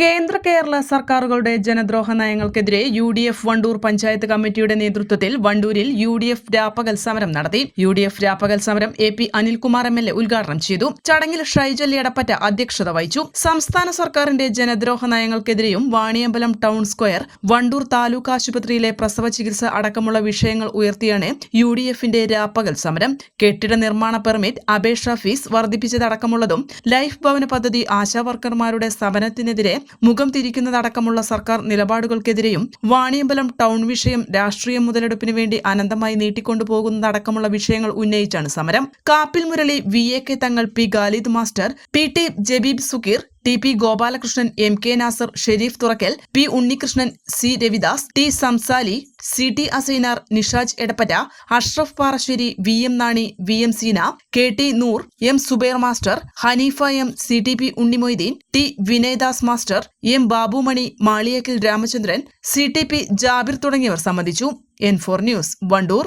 കേന്ദ്ര കേരള സർക്കാരുകളുടെ ജനദ്രോഹ നയങ്ങൾക്കെതിരെ U D F Wandoor panchayat കമ്മിറ്റിയുടെ നേതൃത്വത്തിൽ വണ്ടൂരിൽ യു ഡി എഫ് രാപ്പകൽ സമരം നടത്തി. യു ഡി എഫ് രാപ്പകൽ സമരം A P Anilkumar M L A ഉദ്ഘാടനം ചെയ്തു. ചടങ്ങിൽ ഷൈജൽ എടപ്പറ്റ അധ്യക്ഷത വഹിച്ചു. സംസ്ഥാന സർക്കാരിന്റെ ജനദ്രോഹ നയങ്ങൾക്കെതിരെയും വാണിയമ്പലം ടൗൺ സ്ക്വയർ വണ്ടൂർ താലൂക്ക് ആശുപത്രിയിലെ പ്രസവ ചികിത്സ അടക്കമുള്ള വിഷയങ്ങൾ ഉയർത്തിയാണ് യു ഡി എഫിന്റെ രാപ്പകൽ സമരം. കെട്ടിട നിർമ്മാണ പെർമിറ്റ് അപേക്ഷാ ഫീസ് വർദ്ധിപ്പിച്ചതടക്കമുള്ളതും ലൈഫ് ഭവന പദ്ധതി ആശാവർക്കർമാരുടെ സമരത്തിനെതിരെ മുഖം തിരിക്കുന്നതടക്കമുള്ള സർക്കാർ നിലപാടുകൾക്കെതിരെയും വാണിയമ്പലം ടൗൺ വിഷയം രാഷ്ട്രീയ മുതലെടുപ്പിന് വേണ്ടി അനന്തമായി നീട്ടിക്കൊണ്ടുപോകുന്നതടക്കമുള്ള വിഷയങ്ങൾ ഉന്നയിച്ചാണ് സമരം. Kappil Murali V A K Thangal P Khalid master P T Jabeeb Sukkeer T P Gopalakrishnan M K Nasar Sherif Thurakkal P Unnikrishnan C Ravidas T Samsali C T Asainar Nishaj Edappatta Ashraf Parassery V M Nani V M Seena K T Noor M Subair master Haneefa M C T P Unnimoideen T Vinayadas master M Babumani Maliyakkal Ramachandran C T P Jabir തുടങ്ങിയവർ സംബന്ധിച്ചു. N four news Wandoor.